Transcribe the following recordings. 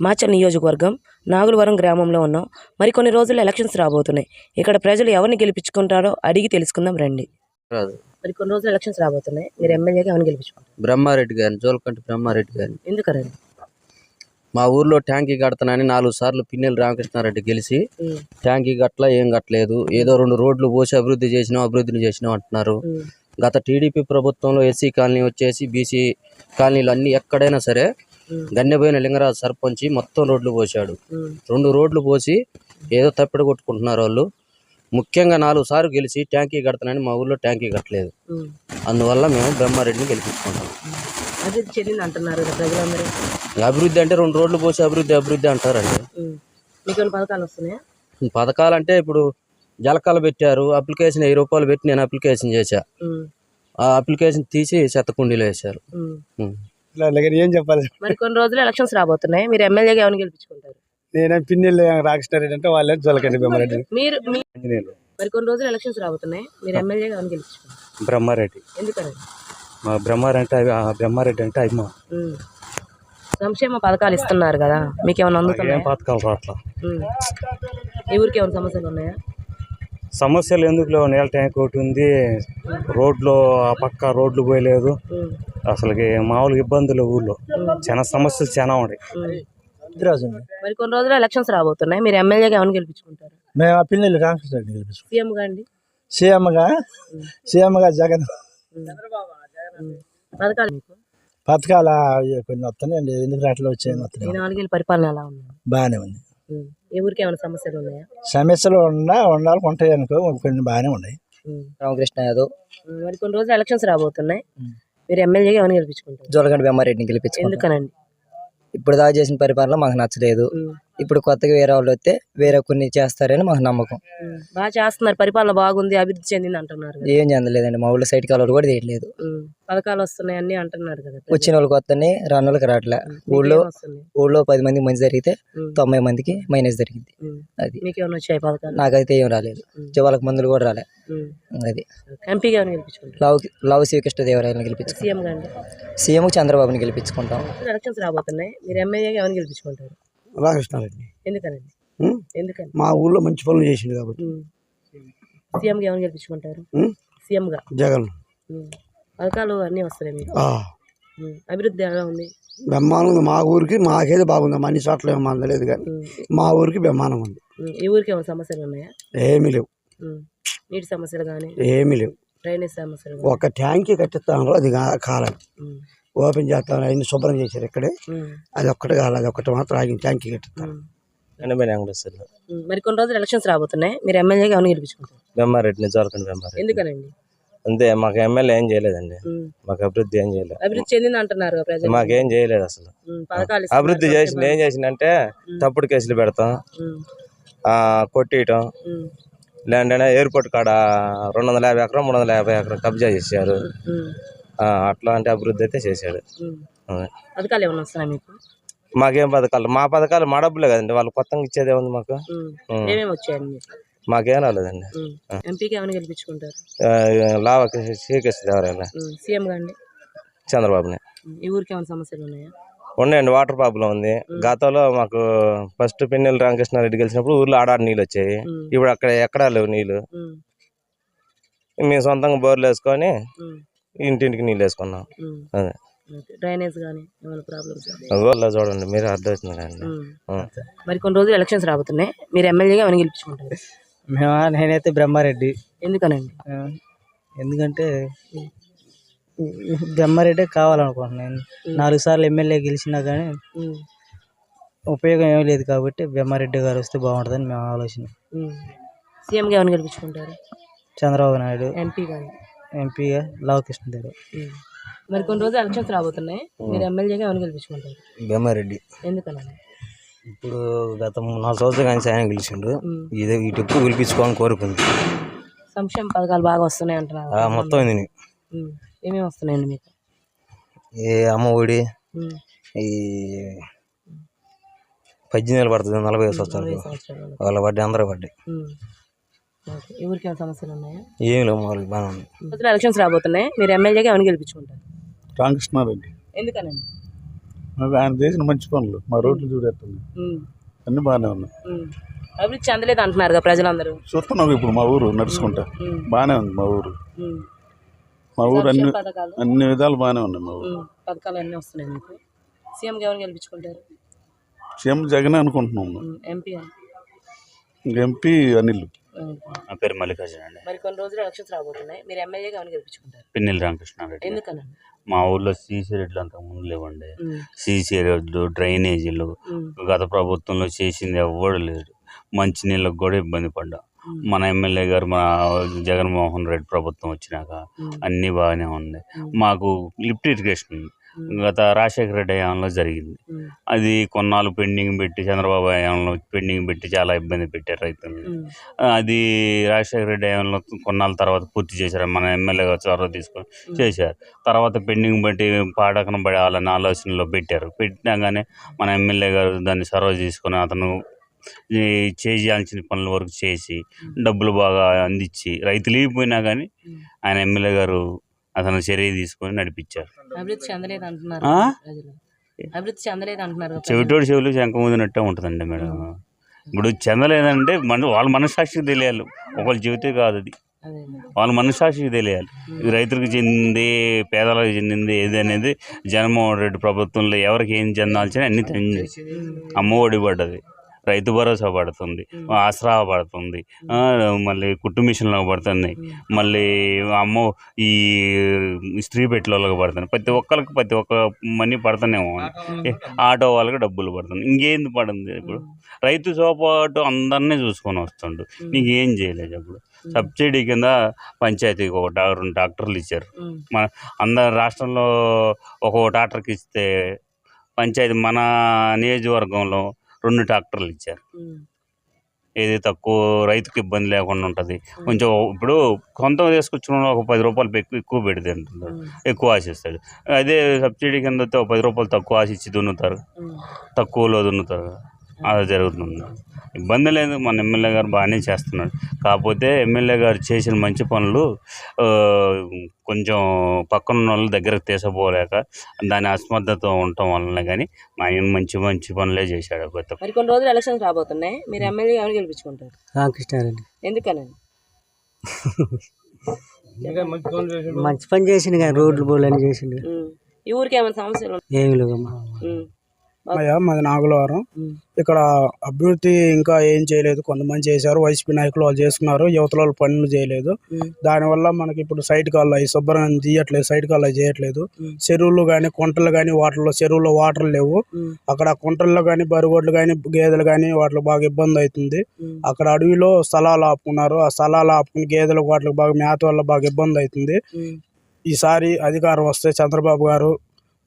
మాచల్ నియోజకవర్గం నాగులవరం గ్రామంలో ఉన్నాం. మరికొన్ని రోజుల్లో ఎలక్షన్స్ రాబోతున్నాయి. ఇక్కడ ప్రజలు ఎవరిని గెలిపించుకుంటారో అడిగి తెలుసుకుందాం రండి. రాదు. మరి కొన్ని రోజులు ఎలక్షన్స్ రాబోతున్నాయి. మీరు ఎమ్మెల్యేగా ఎవరిని గెలిపించుకుంటారు? బ్రహ్మారెడ్డి గారిని జోలకంటి బ్రహ్మారెడ్డి గారిని. ఎందుకనండి మా ఊర్లో ట్యాంకీ కడతానని నాలుగు సార్లు పిన్నెల రామకృష్ణారెడ్డి గెలిచి ట్యాంకీ గట్ల ఏం కట్టలేదు. ఏదో రెండు రోడ్లు పోసి అభివృద్ధి చేసినాం అభివృద్ధిని చేసినాం అంటున్నారు. గత టీడీపీ ప్రభుత్వంలో ఎస్సీ కాలనీ వచ్చేసి బీసీ కాలనీలు అన్ని ఎక్కడైనా సరే గన్నెపోయిన లింగరాజు సర్పంచి మొత్తం రోడ్లు పోసాడు రెండు రోడ్లు పోసి ఏదో తప్పిడ కొట్టుకుంటున్నారు వాళ్ళు. ముఖ్యంగా నాలుగు సార్లు గెలిచి ట్యాంకీ కడతానని మా ఊర్లో ట్యాంకీ కట్టలేదు. అందువల్ల మేము బ్రహ్మారెడ్డిని గెలిపించుకుంటాం. అభివృద్ధి చెందింది అంటున్నారు కదా ప్రజలందరూ అభివృద్ధి అంటే రెండు రోడ్లు పోసి అభివృద్ధి అభివృద్ధి అంటారండి. మీకు ఏమైనా పథకాలు వస్తున్నాయా? పథకాలంటే ఇప్పుడు జలకాలు పెట్టారు అప్లికేషన్ వెయ్యి రూపాయలు పెట్టి నేను అప్లికేషన్ చేశా. ఆ అప్లికేషన్ తీసి చెత్త కుండీలో వేశారు. ఏం చెప్పాలి? మరి కొన్ని రోజులు ఎలక్షన్స్ రాబోతున్నాయి. మీరు ఎమ్మెల్యేగా ఎవరిని గెలిపించుకుంటారు? నేనే పిన్నెల్లి రామకృష్ణారెడ్డి అంటే వాళ్ళే జొలకండి భీమారెడ్డి మీరు మరి కొన్ని రోజులు ఎలక్షన్స్ రాబోతున్నాయి. మీరు ఎమ్మెల్యేగా ఎవరిని గెలిపించుకుంటారు? బ్రహ్మారెడ్డి. ఎందుకనండి మా బ్రహ్మారెడ్డి అంటే అవి- బ్రహ్మారెడ్డి అంటే అమ్మ. సంక్షేమ పథకాలు ఇస్తున్నారు కదా. మీకు ఏమైనా అందుతున్నాయా పథకాలు రావట్లా. ఈ ఊరికి ఏమైనా సమస్యలు ఉన్నాయా? సమస్యలు ఎందుకు లేవు? నేల ట్యాంక్ ఒకటి ఉంది. రోడ్లు ఆ పక్క రోడ్లు పోయలేదు. అసలుకి మామూలుగా ఇబ్బందులు ఊర్లో. చాలా సమస్యలు చాలా ఉన్నాయి. మరి కొన్ని రోజులు ఎలక్షన్స్ రాబోతున్నాయి. మీరు ఎమ్మెల్యేగా ఎవరిని గెలిపించుకుంటారు? మేము ఆ పిల్లలు గెలిపిస్తాం సీఎంగా అండి? సీఎంగా? సీఎంగా జగన్. పథకాలు మీకు? పథకాల కొన్ని వస్తున్నాయండి. ఎందుకు రాట్లో వచ్చాయని ఈ వస్తున్నాయి నాలుగేళ్ళ పరిపాలన ఎలా ఉంది? బాగానే ఉంది. ఈ ఊరికి ఏమైనా సమస్యలు ఉన్నాయా? సమస్యలు ఉన్నా ఉండాలి ఉంటాయి అనుకో కొన్ని బాగానే ఉన్నాయి. రామకృష్ణ యాదవ్. మరి కొన్ని రోజులు ఎలక్షన్స్ రాబోతున్నాయి. మీరు ఎమ్మెల్యేగా ఎవరిని గెలిపించుకుంటారు? జోలగండి బెమ్మారెడ్డిని గెలిపించుకుంటాం. ఎందుకనండి? ఇప్పుడు దాకా చేసిన పరిపాలన మాకు నచ్చలేదు. ఇప్పుడు కొత్తగా వేరే వాళ్ళు వస్తే వేరే కొన్ని చేస్తారని మాకు నమ్మకం. బాగా చేస్తున్నారు. పరిపాలన బాగుంది అభివృద్ధి చెందింది అంటున్నారు ఏం చెందలేదండి. మా ఊళ్ళో సైడ్ కాలువలు కూడా తీయట్లేదు. పథకాలు వస్తున్నాయి అన్ని అంటున్నారు కదా వచ్చిన వాళ్ళకి వస్తేనే రాని వాళ్ళకి రావట్లే. ఊళ్ళో వస్తున్నాయి? ఊళ్ళో పది మందికి మంచి జరిగితే. తొంభై మందికి మైనస్ జరిగింది. అది. మీకు ఏమైనా వచ్చాయి పథకాలు? నాకైతే ఏం రాలేదు. చివరికి మందులు కూడా రాలే. అది. ఎంపీగా లవ్ లవ్ శ్రీకృష్ణదేవరాయలను గెలిపించుకుంటాం. సీఎం గాండి సీఎం చంద్రబాబుని గెలిపించుకుంటాం. ఎలక్షన్స్ రాబోతున్నాయి. మీరు ఎమ్మెల్యేగా ఎవరిని గెలిపించుకుంటారు? రామకృష్ణారెడ్డి. ఎందుకనండి? ఎందుకని? మా ఊళ్ళో మంచి పనులు చేసిండు కాబట్టి. సీఎంగా ఎవరిని గెలిపించుకుంటారు? సీఎంగా? జగన్. పథకాలు అన్నీ వస్తున్నాయి మీకు. అభివృద్ధి ఎలా ఉంది? బ్రహ్మాండం ఉంది మా ఊరికి మాకేది బాగుంది అన్ని చోట్ల ఏమో అందలేదు కానీ. మా ఊరికి బ్రహ్మాండం ఉంది. ఈ ఊరికి ఏమైనా సమస్యలు ఉన్నాయా? ఏమీ లేవు. నీటి సమస్యలు కానీ? ఏమీ లేవు. డ్రైనేజ్ సమస్యలు ఒక ట్యాంకీ కట్టిస్తాను అది కా- కాలేదు ఉమ్. ఓపెన్ చేస్తాను అన్ని శుభ్రం చేశారు ఇక్కడే. అది ఒక్కటి కాలేదు అది ఒక్కటి మాత్రం ఆగిన ట్యాంకీ. ఉమ్. మరి కొన్ని రోజులు ఎలక్షన్స్ రాబోతున్నాయి. మీరు ఎమ్మెల్యేగా ఎవరిని గెలిపించుకుంటారు? బ్రహ్మారెడ్డిని జోలకంటి బ్రహ్మారెడ్డి. ఎందుకనండి? అంతే మాకు ఎమ్మెల్యే ఏం చేయలేదండి. మాకు అభివృద్ధి ఏం చేయలేదు. అభివృద్ధి చెందింది అంటున్నారు కదా ప్రజలు. మాకేం చేయలేదు అసలు. అభివృద్ధి చేసింది ఏం చేసిందంటే తప్పుడు కేసులు పెడతాం. కొట్టియటం. లేదంటే ఎయిర్పోర్ట్ కాడ రెండు వందల యాభై ఎకరం మూడు వందల యాభై ఎకరం కబ్జా చేశారు. అట్లాంటి అభివృద్ధి అయితే చేశాడు ఉమ్. ఆ. పథకాలు ఏమైనా వస్తున్నాయి మీకు మాకేం పథకాలు మా పథకాలు మా డబ్బులే కదండి వాళ్ళు కొత్తగా ఇచ్చేదే ఉంది మాకు. ఏమేమి వచ్చాయండి మీకు రాలేదండి. ఎంపీకి గెలిపించుకుంటారు లావ. సీఎం గాండి చంద్రబాబుని. ఈ ఊరికి ఏమైనా సమస్యలు ఉన్నాయా ఉన్నాయండి వాటర్ ప్రాబ్లం ఉంది గతంలో మాకు ఫస్ట్ పిన్నెల రామకృష్ణారెడ్డి గెలిచినప్పుడు ఊర్లో ఆడాడు నీళ్ళు వచ్చాయి. ఇప్పుడు అక్కడ ఎక్కడా లేవు నీళ్ళు. మేము సొంతంగా బోర్లు వేసుకొని. ఇంటింటికి నీళ్ళు వేసుకున్నాం. అదే. డ్రైనేజ్ కానీ ఏమైనా ప్రాబ్లమ్స్ చూడండి మీరు అర్థమవుతుంది ఆ. మరి కొన్ని రోజులు ఎలక్షన్స్ రాబోతున్నాయి. మీరు ఎమ్మెల్యేగా ఎవరిని గెలిపించుకుంటారు? మేము? నేనైతే బ్రహ్మారెడ్డి. ఎందుకనండి? ఎందుకంటే బ్రహ్మారెడ్డే కావాలనుకుంటున్నాను. నాలుగు సార్లు ఎమ్మెల్యే గెలిచినా కానీ. ఉపయోగం ఏమీ లేదు కాబట్టి బ్రహ్మారెడ్డి గారు వస్తే బాగుంటుందని మేము ఆలోచన. సీఎంగా ఎవరిని గెలిపించుకుంటారు? చంద్రబాబు నాయుడు. ఎంపీ కానీ ఎంపీగా లావు కృష్ణదేవ్ ఉమ్. మరి కొన్ని రోజులు ఎలక్షన్స్ రాబోతున్నాయి. మీరు ఎమ్మెల్యేగా ఎవరిని గెలిపించుకుంటారు? భీమారెడ్డి. ఎందుకనండి ఇప్పుడు గత నాలుగు సంవత్సరాలు కానీ ఆయన గెలిచిండు. ఇదే ఇటు ఎక్కువ గెలిపించుకోవాలని కోరుకుంది. సంక్షేమ పథకాలు బాగా వస్తున్నాయి అంటున్నారు. ఆ, మొత్తం ఇది. ఏమేమి వస్తున్నాయండి మీకు? ఏ అమ్మ ఒడి ఉమ్. ఈ పద్దెనిమిది వేలు పడుతుంది నలభై ఐదు సంవత్సరాలు సంవత్సరాలు వాళ్ళ వడ్డీ అందరూ ఉమ్. ఊరికి ఏమైనా సమస్యలు ఉన్నాయా? ఏం లేవు మామూలుగా బాగానే ఉంది. రోజులు ఎలక్షన్స్ రాబోతున్నాయి. మీరు ఎమ్మెల్యేగా ఎవరిని గెలిపించుకుంటారు? రామకృష్ణారెడ్డి ఎందుకనండి? మాకు ఆయన చేసిన మంచి పనులు మా రోడ్లు చూడేస్తున్నాయి ఉమ్, అన్ని బాగానే ఉన్నాయి. ఉమ్. అభివృద్ధి చెందలేదు అంటున్నారు కదా ప్రజలందరూ. చూస్తున్నాం ఇప్పుడు మా ఊరు నడుచుకుంటా. ఉమ్, బాగానే ఉంది మా ఊరు. ఉమ్. మా ఊరు అన్ని సంక్షేమ పథకాలు? అన్ని విధాలు బాగానే ఉన్నాయి మా ఊరు. ఉమ్, పథకాలు అన్నీ వస్తున్నాయి మీకు. సీఎంకి ఎవరు గెలిపించుకుంటారు? సీఎం జగన్ అనుకుంటున్నాం ఉమ్, ఎంపీ అని. ఇంక ఎంపీ అనిల్. నా పేరు మల్లికార్జున అండి. మరి కొన్ని రోజులు ఎలక్షన్స్ రాబోతున్నాయి. మీరు ఎమ్మెల్యేగా ఎవరిని గెలిపించుకుంటారు? పిన్నెల్లి రామకృష్ణారెడ్డి ఎందుకనండి మా ఊర్లో సీసీ రోడ్లు అంతకు ముందు లేవండి. సీసీ రోడ్లు డ్రైనేజీలు గత ప్రభుత్వంలో చేసింది ఎవ్వడు లేడు. మంచినీళ్ళకి కూడా ఇబ్బంది పడ్డాం. మన ఎమ్మెల్యే గారు మన జగన్మోహన్ రెడ్డి ప్రభుత్వం వచ్చినాక అన్నీ బాగానే ఉంది మాకు లిఫ్ట్ ఇరిగేషన్ ఉమ్, గత రాజశేఖర రెడ్డి హయాంలో జరిగింది. అది కొన్నాళ్ళు పెండింగ్ పెట్టి చంద్రబాబు హయాంలో పెండింగ్ పెట్టి చాలా ఇబ్బంది పెట్టారు రైతులను ఉమ్, అది రాజశేఖర రెడ్డి హయాంలో కొన్నాళ్ళ తర్వాత పూర్తి చేశారు. మన ఎమ్మెల్యే గారు చొరవ తీసుకొని చేశారు. తర్వాత పెండింగ్ బట్టి పాడకన పడాలని ఆలోచనలో పెట్టారు. పెట్టినా కానీ మన ఎమ్మెల్యే గారు దాన్ని చొరవ తీసుకొని అతను చేయాల్సిన పనుల వరకు చేసి డబ్బులు బాగా అందించి రైతులు ఇవ్వకపోయినా కానీ ఆయన ఎమ్మెల్యే గారు అతను చర్య తీసుకొని నడిపించారు. అభివృద్ధి చెందలేదు అంటున్నారు ఆ? ప్రజలు. అభివృద్ధి చెందలేదు అంటున్నారు కదా ప్రజలు. చెవిటోడు చెవులు శంఖ ముదినట్టే ఉంటుందండి మేడం. ఇప్పుడు చెందలేదంటే మన వాళ్ళ మనస్సాక్షికి తెలియాలి. ఒకళ్ళు చెబితే కాదు అది. అదే వాళ్ళ మనస్సాక్షికి తెలియాలి. ఇది రైతులకు చెందింది పేదలకు చెందింది ఏది అనేది జగన్మోహన్ రెడ్డి ప్రభుత్వంలో ఎవరికి ఏం చెందాల్సిన అన్ని చెంది అమ్మ ఒడి పడ్డది రైతు భరోసా పడుతుంది ఆసరా పడుతుంది మళ్ళీ కుట్టు మిషన్లకు పడుతుంది మళ్ళీ అమ్మ ఈ స్త్రీ పెట్టెలకు పడుతుంది ప్రతి ఒక్కరికి ప్రతి ఒక్క మనీ పడుతూనే ఉంది ఆటో వాళ్ళకి డబ్బులు పడుతుంది ఇంకేంది పడుతుంది ఇప్పుడు? రైతుతో పాటు అందరినీ చూసుకొని వస్తుండు నీకు ఏం చేయలేదు అప్పుడు? సబ్సిడీ కింద పంచాయతీకి ఒక రెండు ట్రాక్టర్లు ఇచ్చారు. మన అందరు రాష్ట్రంలో ఒక్కొక్క ట్రాక్టర్కి ఇస్తే పంచాయతీ మన నియోజకవర్గంలో రెండు ట్రాక్టర్లు ఇచ్చారు. ఏది తక్కువ రైతుకి ఇబ్బంది లేకుండా ఉంటుంది. కొంచెం ఇప్పుడు కొంత తీసుకొచ్చిన ఒక పది రూపాయలు ఎక్కువ ఎక్కువ పెడితే అంటున్నారు ఉమ్, ఎక్కువ ఆశిస్తాడు అదే సబ్సిడీ కింద వస్తే ఒక పది రూపాయలు తక్కువ ఆశించి దున్నుతారు. తక్కువలో దున్నుతారు. అలా జరుగుతుంది. ఇబ్బంది లేదు. మన ఎమ్మెల్యే గారు బాగానే చేస్తున్నాడు. కాకపోతే ఎమ్మెల్యే గారు చేసిన మంచి పనులు కొంచెం పక్కన ఉన్న వాళ్ళు దగ్గరకు తీసపోలేక దాని అసమర్థత ఉండటం వలన కానీ ఆయన మంచి మంచి పనులే చేశాడు ఒక్క- మరి కొన్ని రోజులు ఎలక్షన్స్ రాబోతున్నాయి. మీరు ఎమ్మెల్యే ఎవరిని గెలిపించుకుంటారు? రామకృష్ణారెడ్డి. ఎందుకనండి? మంచి పని చేసిండు కానీ రోడ్లు బోర్లు చేసిండు. ఉమ్. ఈ ఊరికి ఏమైనా సమస్యలు ఏమి లేవమ్మా అయ్యా మాది నాగులవరం. ఇక్కడ అభివృద్ధి ఇంకా ఏం చేయలేదు. కొంతమంది చేశారు వైసీపీ నాయకులు వాళ్ళు చేసుకున్నారు యువతల వాళ్ళు పనులు చేయలేదు. దానివల్ల మనకి ఇప్పుడు సైట్ కాళ్ళు అవి శుభ్రంగా తీయట్లేదు సైట్ కాళ్ళు అవి చేయట్లేదు. చెరువులు కానీ కుంటలు కానీ వాటిలో చెరువులో వాటర్ లేవు. అక్కడ కుంటల్లో కానీ బరిగొడ్లు కానీ గేదెలు కానీ వాటిలో బాగా ఇబ్బంది అవుతుంది. అక్కడ అడవిలో స్థలాలు ఆపుకున్నారు. ఆ స్థలాలు ఆపుకుని గేదెలకు వాటికి బాగా మేత వల్ల బాగా ఇబ్బంది అవుతుంది. ఈసారి అధికారం వస్తే చంద్రబాబు గారు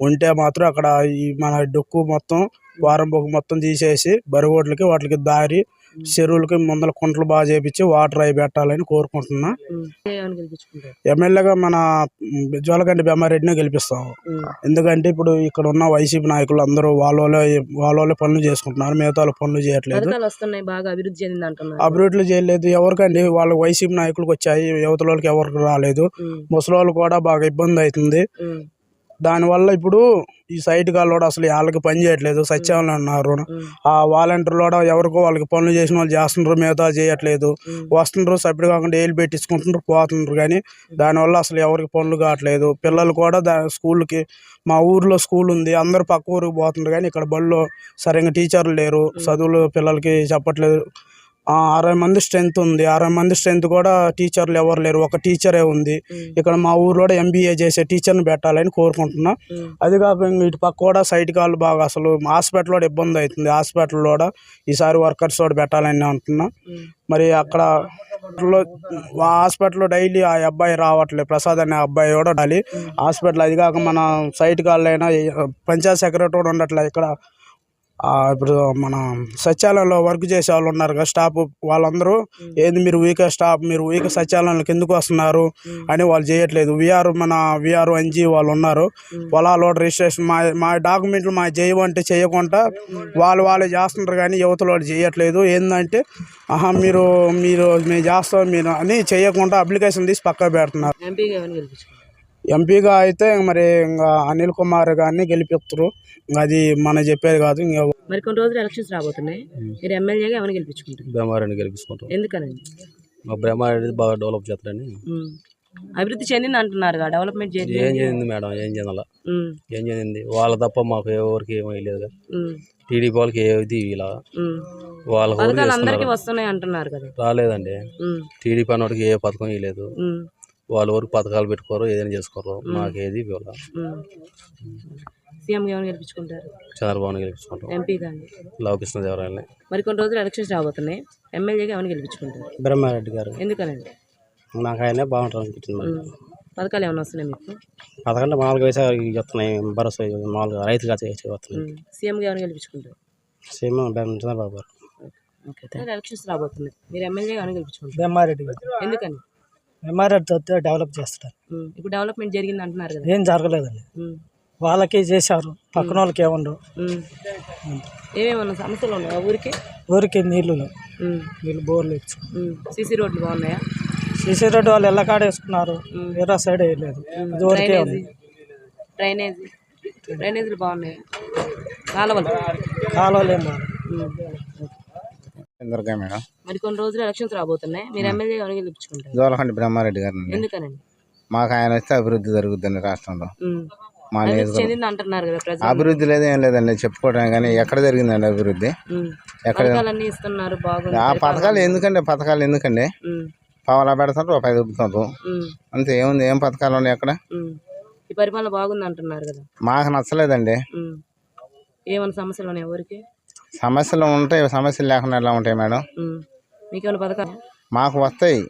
ఉంటే మాత్రం అక్కడ ఈ మన డొక్కు మొత్తం వారం బొక్కు మొత్తం తీసేసి బరిగోడ్లకి వాటికి దారి చెరువులకి ముందల కుంటలు బాగా చేపించి వాటర్ అవి పెట్టాలని కోరుకుంటున్నా. ఎమ్మెల్యేగా మన జోలకంటి బెమ్మారెడ్డినే గెలిపిస్తాం. ఉమ్, ఎందుకంటే ఇప్పుడు ఇక్కడ ఉన్న వైసీపీ నాయకులు అందరూ వాళ్ళ వాళ్ళ పనులు చేసుకుంటున్నారు మిగతా వాళ్ళ పనులు చేయట్లేదు. అభివృద్ధి చేయలేదు. ఎవరికండి వాళ్ళ వైసీపీ నాయకులకు వచ్చాయి యువతల వాళ్ళకి ఎవరికి రాలేదు. ముసలి వాళ్ళు కూడా బాగా ఇబ్బంది అవుతుంది. దానివల్ల ఇప్పుడు ఈ సైట్ గాళ్ళు కూడా అసలు వాళ్ళకి పని చేయట్లేదు సత్యంలో ఉన్నారు ఆ వాలంటీర్లు కూడా ఎవరికో వాళ్ళకి పనులు చేసిన వాళ్ళు చేస్తుండ్రు మిగతా చేయట్లేదు. వస్తుండ్రు సపరేట్ కాకుండా ఏళ్ళు పెట్టించుకుంటుండ్రు పోతుండ్రు. కానీ దానివల్ల అసలు ఎవరికి పనులు కావట్లేదు. పిల్లలు కూడా దా స్కూల్కి మా ఊర్లో స్కూల్ ఉంది అందరూ పక్క ఊరికి పోతుండ్రు. కానీ ఇక్కడ బడిలో సరిగ్గా టీచర్లు లేరు చదువులు పిల్లలకి చెప్పట్లేదు. అరవై మంది స్ట్రెంత్ ఉంది. అరవై మంది స్ట్రెంత్ కూడా టీచర్లు ఎవరు లేరు. ఒక టీచరే ఉంది. ఇక్కడ మా ఊర్లో కూడా ఎంబీఏ చేసే టీచర్ని పెట్టాలని కోరుకుంటున్నా. అది కాక ఇటు పక్క కూడా సైట్ కాళ్ళు బాగా అసలు హాస్పిటల్ కూడా ఇబ్బంది అవుతుంది. హాస్పిటల్ కూడా ఈసారి వర్కర్స్ కూడా పెట్టాలని అంటున్నా. మరి అక్కడ హాస్పిటల్లో డైలీ ఆ అబ్బాయి రావట్లేదు. ప్రసాద్ అనే అబ్బాయి కూడా ఉండాలి. హాస్పిటల్ అది కాక మన సైట్ కాళ్ళైనా పంచాయత్ సెక్రటరీ కూడా ఉండట్లేదు. ఇక్కడ ఇప్పుడు మన సచివాలయంలో వర్క్ చేసే వాళ్ళు ఉన్నారు కదా స్టాఫ్ వాళ్ళందరూ ఏంది మీరు వీక్ స్టాఫ్ మీరు వీక్ సచివాలయంలోకి ఎందుకు వస్తున్నారు అని వాళ్ళు చేయట్లేదు. విఆర్ మన విఆర్ ఎన్జీ వాళ్ళు ఉన్నారు. పొలాలు రిజిస్ట్రేషన్ మా మా డాక్యుమెంట్లు మా చేయమంటే చేయకుండా వాళ్ళు వాళ్ళు చేస్తుంటారు కానీ యువతల వాళ్ళు చేయట్లేదు. ఏంటంటే ఆహా మీరు మీరు మేము చేస్తాం మీరు అని చేయకుండా అప్లికేషన్ తీసి పక్కకు పెడుతున్నారు. ఎంపీగా అయితే మరి ఇంకా అనిల్ కుమార్ గారిని గెలిపిస్తారు ఇంకా అది మన చెప్పేది కాదు ఇంకా మరి కొన్ని రోజులు ఎలక్షన్స్ రాబోతున్నాయి. మీరు ఎమ్మెల్యేగా ఎవరిని గెలిపించుకుంటారు? బ్రహ్మారెడ్డిని గెలిపించుకుంటాం. ఎందుకనండి మా బ్రహ్మారెడ్డి బాగా డెవలప్ చేస్తారని. అభివృద్ధి చెందింది అంటున్నారు డెవలప్మెంట్ ఏం చేయండి చెందింది మేడం? ఏం చెందాల? ఏం చెందింది? వాళ్ళ తప్ప మాకు ఎవరికి ఏమీ లేదు టీడీపీ వాళ్ళకి ఏది ఇలా వాళ్ళ ఊరు పథకాలు అందరికీ చేస్తున్నారు వస్తున్నాయి అంటున్నారు కదా. రాలేదండి. టీడీపీ అన్నోడికి ఏ పథకం ఇవ్వలేదు వాళ్ళ ఊరికి పథకాలు పెట్టుకోరు ఏదైనా చేసుకోరు మాకేది ఇవ్వాల. సీఎం గెలిపించుకుంటారు? గెలిపించుకుంటాం. ఎంపీ కానీ లవకృష్ణదేవరాయలని మరి కొన్ని రోజులు ఎలక్షన్స్ రాబోతున్నాయి. ఎమ్మెల్యేగా ఎవరిని గెలిపించుకుంటారు? బ్రహ్మారెడ్డి గారు. ఎందుకనండి? నాకు ఆయనే అనిపించింది. పథకాలు ఏమైనా వస్తున్నాయి మీకు? పదకొండు మామూలుగా వేసే వస్తున్నాయి భరోసా మామూలుగా రైతుగా చేసి వస్తున్నాయి ఉమ్. సీఎంగా ఎవరిని గెలిపించుకుంటారు? సేమ్ చంద్రబాబు గారు. ఓకే. ఎలక్షన్స్ రాబోతున్నాయి. మీరు ఎమ్మెల్యేగా ఎవరిని గెలిపించుకుంటారు? బ్రహ్మారెడ్డి గారు. ఎందుకని? వస్తే డెవలప్ చేస్తారు. ఇప్పుడు డెవలప్మెంట్ జరిగింది అంటున్నారు కదా. ఏం జరగలేదండి. వాళ్ళకి చేశారు. పక్కన వాళ్ళకి ఏముండవు. ఏమేమన్నా సమస్యలు ఉన్నాయా ఊరికి? ఊరికి. ఉమ్. నీళ్ళు బోర్లు ఇచ్చు. సీసీ రోడ్లు బాగున్నాయా? సీసీ రోడ్డు వాళ్ళు ఎల్లకాడ వేసుకున్నారు. వేరే సైడ్ వేయలేదు ఇది వరకే ఉంది. డ్రైనేజీ. డ్రైనేజీలు బాగున్నాయి? కాలువలు. కాలువలు ఏం బాగా ఉమ్. దుర్గా మేడం. మరి కొన్ని రోజులు ఎలక్షన్స్ రాబోతున్నాయి. మీరు ఎమ్మెల్యే ఎవరిని గెలిపించుకుంటారు. జోలకండి బ్రహ్మారెడ్డి గారిని ఎందుకనండి? మాకు ఆయన వస్తే అభివృద్ధి జరుగుతుంది రాష్ట్రంలో. మా చెందింది అంటున్నారు కదా ప్రజలు. అభివృద్ధి లేదు ఏం లేదండి చెప్పుకోవడానికి కానీ ఎక్కడ జరిగిందండి అభివృద్ధి. ఎక్కడ పథకాలన్నీ ఇస్తున్నారు బాగుంది. ఆ పథకాలు ఎందుకండి పథకాలు ఎందుకండి. పావలా పెడతారు రూపాయి దుబ్బుతారు. అంతే ఏముంది ఏం పథకాలు ఉన్నాయి అక్కడ. ఈ పరిపాలన బాగుంది అంటున్నారు కదా. మాకు నచ్చలేదండి. ఏమైనా సమస్యలు ఉన్నాయి ఎవరికి? సమస్యలు ఉంటాయి సమస్యలు లేకుండా ఎలా ఉంటాయి మేడం? పథకాలు? మాకు వస్తాయి.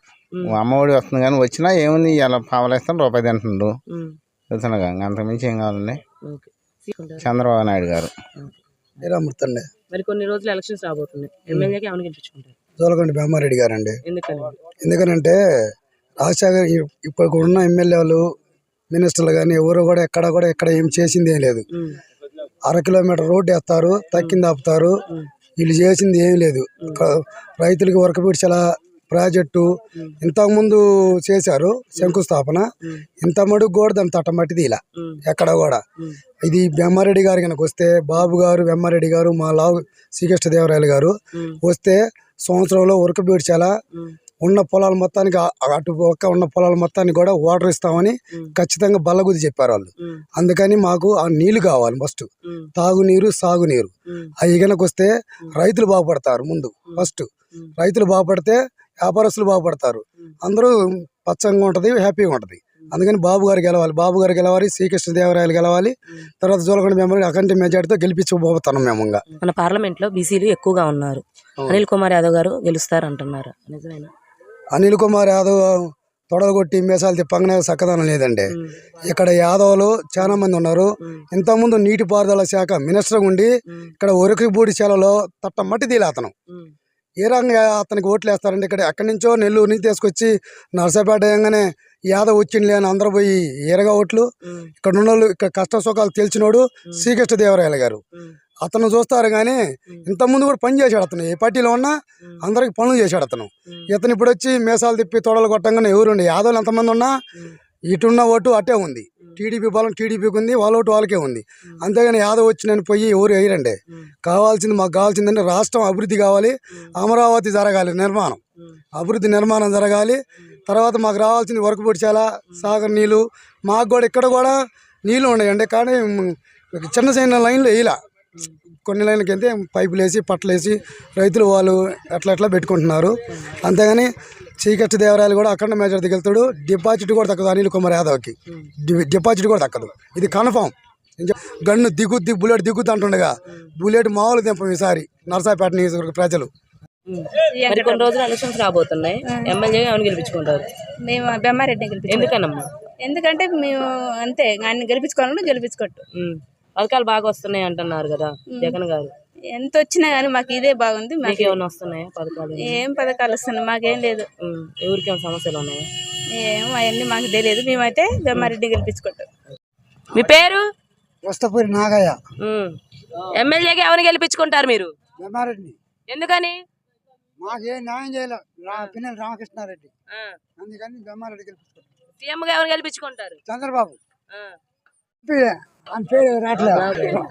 అమ్మఒడి వస్తుంది కానీ వచ్చినా ఏముంది ఇలా పావలేస్తాం రూపాయి తింటుండ్రు. తెలుసునగా అంతకుమించి ఏం కావాలండి. చంద్రబాబు నాయుడు గారు. వీరామృతండి మరి కొన్ని రోజులు ఎలక్షన్స్ రాబోతున్నాయి. ఎమ్మెల్యేకి ఎవరిని గెలిపించుకుంటారు? జోలకండి బ్రహ్మారెడ్డి గారండి. ఎందుకని? ఎందుకనంటే రాజశేఖర్ ఇప్పుడు ఉన్న ఎమ్మెల్యేలు మినిస్టర్లు కానీ ఎవరు కూడా ఎక్కడ కూడా ఎక్కడ ఏం చేసింది ఏం లేదు. అర కిలోమీటర్ రోడ్డు వేస్తారు తక్కింది ఆపుతారు. వీళ్ళు చేసింది ఏం లేదు. రైతులకి వర్కపీడ్చల ప్రాజెక్టు ఇంతకుముందు చేశారు శంకుస్థాపన. ఇంత మడుగు కూడా దాని తట్టమట్టిది ఇలా. ఎక్కడ కూడా. ఇది బెమ్మారెడ్డి గారు కనుక వస్తే బాబు గారు బెమ్మారెడ్డి గారు మా లావు శ్రీకృష్ణదేవరాయలు గారు. వస్తే సంవత్సరంలో ఉరకబీడ్చాల. ఉన్న పొలాల మొత్తానికి అటు పక్క ఉన్న పొలాల మొత్తానికి కూడా వాటర్ ఇస్తామని ఖచ్చితంగా బల్లగుద్ది చెప్పారు వాళ్ళు. అందుకని మాకు ఆ నీళ్ళు కావాలి ఫస్ట్. తాగునీరు సాగునీరు. అవి వస్తే రైతులు బాగుపడతారు ముందు ఫస్ట్ రైతులు బాగుపడితే వ్యాపారస్తులు బాగుపడతారు. అందరూ పచ్చంగా ఉంటుంది హ్యాపీగా ఉంటుంది. అందుకని బాబు గారు గెలవాలి బాబు గారు గెలవాలి శ్రీకృష్ణదేవరాయలు గెలవాలి తర్వాత జోలకొండ మెమరీ అఖండ మెజార్టీతో గెలిపించబోతున్నాం మేము మన పార్లమెంట్లో బీసీలు ఎక్కువగా ఉన్నారు. అనిల్ కుమార్ యాదవ్ గారు గెలుస్తారు అంటున్నారు నిజమేనా? అనిల్ కుమార్ యాదవ్ తొడగొట్టి మేసాలు తిప్పంగానే చక్కదనం లేదండి. ఇక్కడ యాదవులు చాలా మంది ఉన్నారు. ఇంతకుముందు నీటిపారుదల శాఖ మినిస్టర్ ఉండి ఇక్కడ ఒరకిబూడి చేలలో తట్ట మట్టి తీలే అతను ఉమ్. ఏ రకంగా అతనికి ఓట్లు వేస్తారండి ఇక్కడ ఎక్కడి నుంచో నెల్లూరు నుంచి తీసుకొచ్చి నర్సాపేట వేయంగానే యాదవ్ వచ్చింది అని అందరూ పోయి ఎరగా ఓట్లు. ఇక్కడ ఉన్న వాళ్ళు ఇక్కడ కష్ట సుఖాలు తెలిసినోడు శ్రీకృష్ణ దేవరాయలు గారు. అతను చూస్తారు కానీ ఇంతకుముందు కూడా పని చేశాడు అతను. ఏ పార్టీలో ఉన్నా అందరికి పనులు చేశాడు అతను. ఇతను ఇప్పుడు వచ్చి మేసాలు తిప్పి తొడలు కొట్టంగానే ఎవరుండి? యాదవులు ఎంతమంది ఉన్నా ఇటున్న ఓటు అట్టే ఉంది. టీడీపీ బలం టీడీపీకి ఉంది వాళ్ళ ఓటు వాళ్ళకే ఉంది. అంతేగాని యాదవ్ వచ్చి నేను పోయి ఎవరు వేయరండి? కావాల్సింది మాకు కావాల్సిందంటే రాష్ట్రం అభివృద్ధి కావాలి అమరావతి జరగాలి నిర్మాణం. అభివృద్ధి నిర్మాణం జరగాలి. తర్వాత మాకు రావాల్సింది వరకు పొడిచాల సాగర్ నీళ్ళు. మాకు కూడా ఇక్కడ కూడా నీళ్ళు ఉన్నాయండి కానీ చిన్న చిన్న లైన్లు వేయలా. కొన్ని లైన్లకి వెళ్తే పైపులు వేసి పట్టలు వేసి రైతులు వాళ్ళు అట్లా అట్లా పెట్టుకుంటున్నారు. అంతేగాని చీకటి దేవరాయలు కూడా అఖండ మేజర్ దిగుతాడు డిపాజిట్ కూడా తగ్గదు అనిల్ కుమార్ యాదవ్కి. డిపాజిట్ కూడా తగ్గదు ఇది కన్ఫామ్. గన్ను దిగుద్ది బుల్లెట్ దిగుద్ది అంటుండగా బుల్లెట్ మామూలు దింపం ఈసారి నర్సాపేట నియోజకవర్గ ప్రజలు. ఉమ్. మరి కొన్ని రోజులు ఎలక్షన్స్ రాబోతున్నాయి. ఎమ్మెల్యే ఎవరిని గెలిపించుకుంటారు? మేము ఎందుకనమ్మా? ఎందుకంటే మేము అంతే ఆయన గెలిపించుకోవాలని గెలిపించుకోట్టు. ఉమ్. పథకాలు బాగా వస్తున్నాయి అంటున్నారు కదా జగన్ గారు. ఎంత వచ్చినా కానీ మాకు ఇదే బాగుంది మీకు ఏమైనా వస్తున్నాయా పథకాలు? ఏం పథకాలు వస్తున్నాయి మాకేం లేదు. ఎవరికి సమస్యలు ఉన్నాయా? ఏం అవన్నీ మాకు తెలియదు మేమైతే బెమ్మారెడ్డిని గెలిపించుకుంటాం. మీ పేరు? వస్తపూరి నాగయ్య. ఎమ్మెల్యేగా ఎవరిని గెలిపించుకుంటారు మీరు? బ్రహ్మారెడ్డిని ఎందుకని? మాకు న్యాయం చేయలేదు పిన్నెల రామకృష్ణారెడ్డి. ఆ. అందుకని బ్రహ్మారెడ్డి గెలిపిస్తారు సీఎం గా ఎవరిని గెలిపించుకుంటారు? చంద్రబాబు. పేరు రావట్లేదు.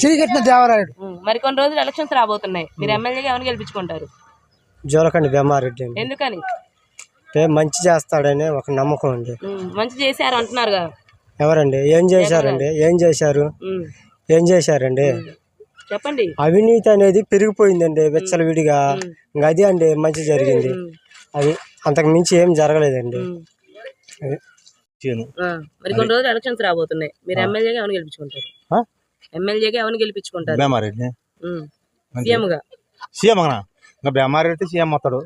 శ్రీకృష్ణ దేవరాయుడు. ఉమ్, మరి కొన్ని రోజులు ఎలక్షన్స్ రాబోతున్నాయి. మీరు ఎమ్మెల్యేగా ఎవరిని గెలిపించుకుంటారు? జోలకండి బెమ్మారెడ్డి అండి ఎందుకని? మంచి చేస్తాడని ఒక నమ్మకం అండి ఉమ్, మంచి చేశారు అంటున్నారుగా ఎవరండి? ఏం చేశారండి? ఏం చేశారు? ఉమ్, ఏం చేశారండి? చెప్పండి. అవినీతి అనేది పెరిగిపోయిందండి విచ్చలవిడిగా. ఇంకా అది అండి మంచి జరిగింది. అది అంతకు మించి ఏం జరగలేదండి. ఉమ్. అది. ఆ, మరి కొన్ని రోజులు ఎలక్షన్స్ రాబోతున్నాయి. మీరు ఎమ్మెల్యేగా ఎవరిని గెలిపించుకుంటారు? ఎమ్మెల్యేగా ఎవరిని గెలిపించుకుంటారు? బెమ్మారెడ్డి ఉమ్, సీఎం గా సీఎం అన్న ఇంకా బెమ్మారెడ్డి సీఎం అవుతాడు